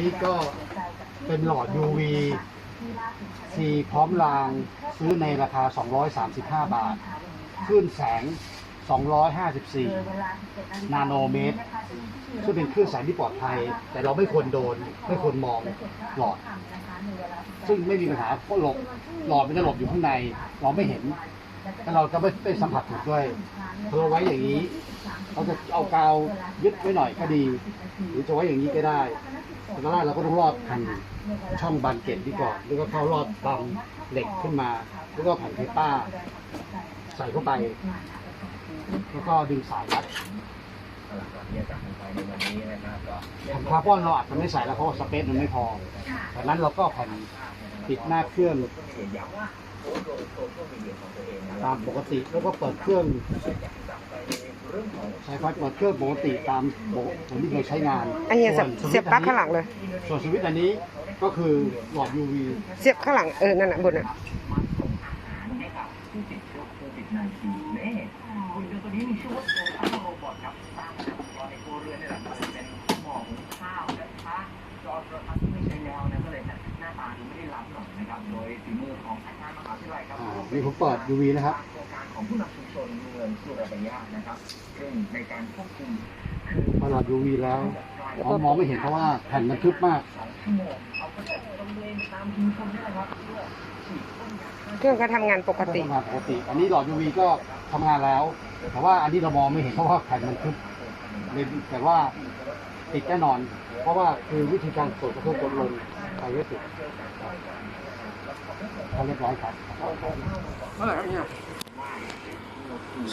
นี่ก็เป็นหลอด UV C พร้อมรางซื้อในราคา 235 บาทคลื่นแสง 254 นาโนเมตร ซึ่งเป็นคลื่นแสงที่ปลอดภัย แต่เราไม่ควรโดน ไม่ควรมองหลอด ซึ่งไม่มีปัญหาเพราะหลบหลอดมันจะหลบอยู่ข้างใน เราไม่เห็น แล้วเราจะไม่ได้สัมผัสถูกด้วยเราไว้อย่างนี้ เราจะเอากาวยึดไว้หน่อยก็ดี หรือจะไว้อย่างนี้ก็ได้แต่ตอนแรกเราก็ต้องรอดผ่านช่องบานเกล็ดดีก่อนแล้วก็เข้ารอดบังเหล็กขึ้นมา แล้วก็แผ่นเพป้า ใส่เข้าไป แล้วก็ดึงสายรัดแผ่นคาร์บอนเราอาจจะไม่ใส่แล้วเพราะสเปซมันไม่พอดังนั้นเราก็แผ่นปิดหน้าเครื่องตามปกติแล้วก็เปิดเครื่อง ใช้ไฟเปิดเครื่องปกติตามปกติที่เคยใช้งานอันนี้เสียบส่วนเสียบปลั๊กข้างหลังเลย ส่วนสวิตช์อันนี้ก็คือหลอด UV เสียบข้างหลังเออนั่นน่ะบนน่ะอ่านี่ผมเปิด UV นะครับ พอหลอด UV แล้วมองมองไม่เห็นเพราะว่าแผ่นมันทึบมากเครื่องก็ทำงานปกติ ทำงานปกติ อันนี้หลอด UV ก็ทำงานแล้ว แต่ว่าอันนี้เรามองไม่เห็นเพราะว่าแผ่นมันทึบเลยแต่ว่าติดแน่นอน เพราะว่าคือวิธีการกดกระทบกดลงไปไม่ติดเขาเรียบร้อยครับเท่าไหร่ครับเนี่ย 上路上路